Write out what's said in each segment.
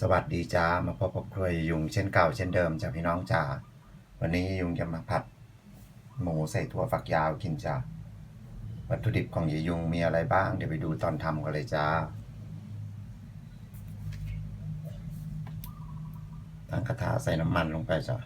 สวัสดีจ้ามาพบกับครัวยุงเช่นเก่าเช่นเดิมจ้าพี่น้องจ้าวันนี้ยุงจะมาผัดหมูใส่ถั่วฝักยาวกินจ้าวัตถุดิบของยายยุงมีอะไรบ้างเดี๋ยวไปดูตอนทำกันเลยจ้าตั้งกระทะใส่น้ำมันลงไปจ้า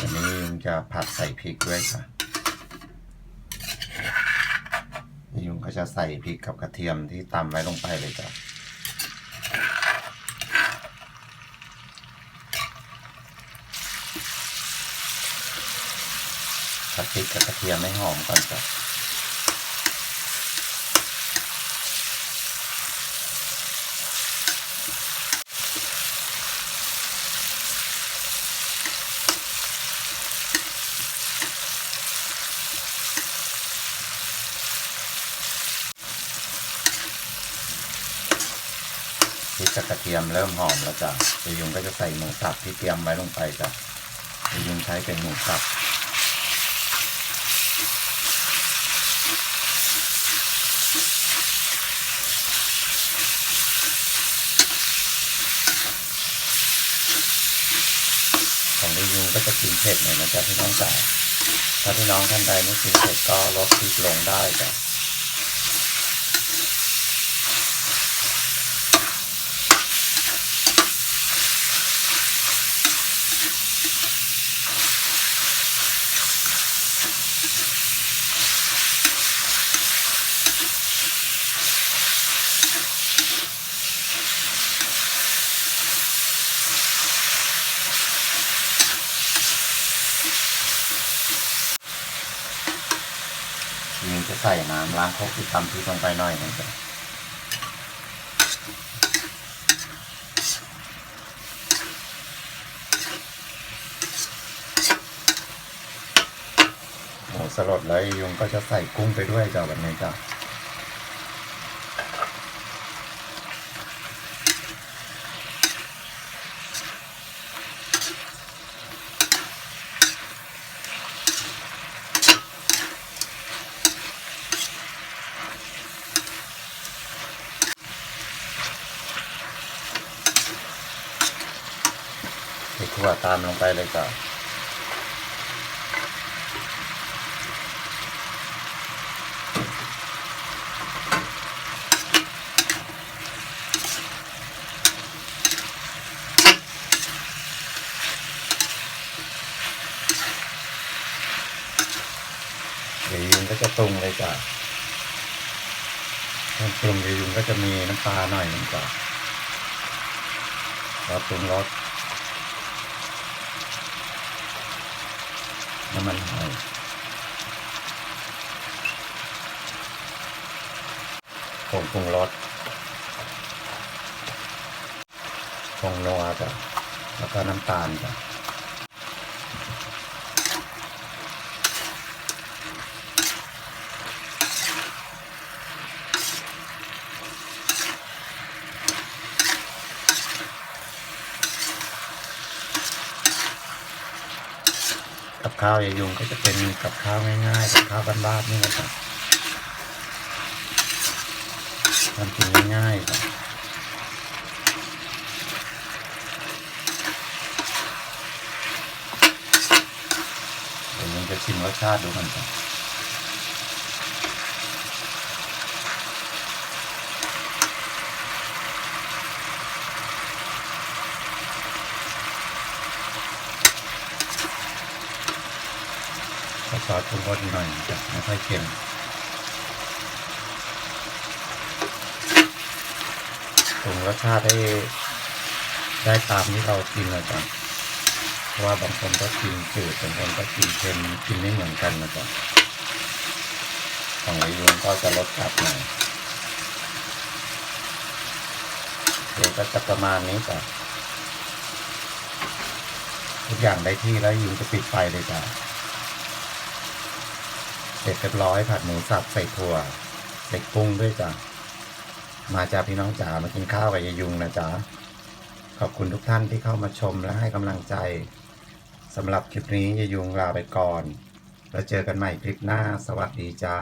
วันนี้ยุง จะผัดใส่พริกด้วยค่ะยุงก็จะใส่พริกกับกระเทียมที่ตำไว้ลงไปเลยจ้ะผัดพริกกับกระเทียมให้หอมก่อนจ้ะ พริกกระเทียมเริ่มหอมแล้วจ้ะเดี๋ยวยุงก็จะใส่หมูสับที่เตรียมไว้ลงไปจ้ะเดี๋ยวยุงใช้เป็นหมูสับของดิยูก็จะกินเผ็ดหน่อยนะจ๊ะพี่น้องจ๋าถ้าพี่น้องท่านใดไม่กินเผ็ดก็ลดพริกลงได้จ้ะ ยูจะใส่น้ำล้างครกที่ตำพริกลงไปหน่อยหนึงจ้ะหมูสลดแล้วยุงก็จะใส่กุ้งไปด้วยจ้ะแบบนี้จ้ะ ใส่ถั่วตามลงไปเลยจ้ะเดี๋ยวยุงก็จะปรุงเลยจ้ะตอนปรุงยุงก็จะมีน้ำปลาหน่อยหนึงจ้ะแล้วปรุงรส น้ำมันหอยผงปรุงรสผงนัวจ้ะแล้วก็น้ำตาลจ้ะ กับข้าวยายยุงก็จะเป็นกับข้าวง่ายๆกับข้าวบ้านๆนี่นะครับทำกินง่ายๆครับเดี๋ยวผมจะชิมรสชาติดูกันครับ ซอสปรุงรสหน่อยจะไม่ค่อยเค็มปรุงรสชาติให้ได้ตามที่เรากินนะจ๊ะเพราะว่าบางคนก็กินจืดบางคนก็กินเค็มกินไม่เหมือนกันนะจ๊ะของไอยุงก็จะรสจัดหน่อยเดี๋ยวก็จะประมาณนี้จ้ะทุกอย่างได้ที่แล้วยุงจะปิดไฟเลยจ้ะ เสร็จเรียบร้อยผัดหมูสับใส่ถั่วใส่กุ้งด้วยจ้ะมาจ้าพี่น้องจ๋ามากินข้าวกับยายยุงนะจ๊ะขอบคุณทุกท่านที่เข้ามาชมและให้กำลังใจสำหรับคลิปนี้ยายยุงลาไปก่อน แล้วเจอกันใหม่คลิปหน้า สวัสดีจ้า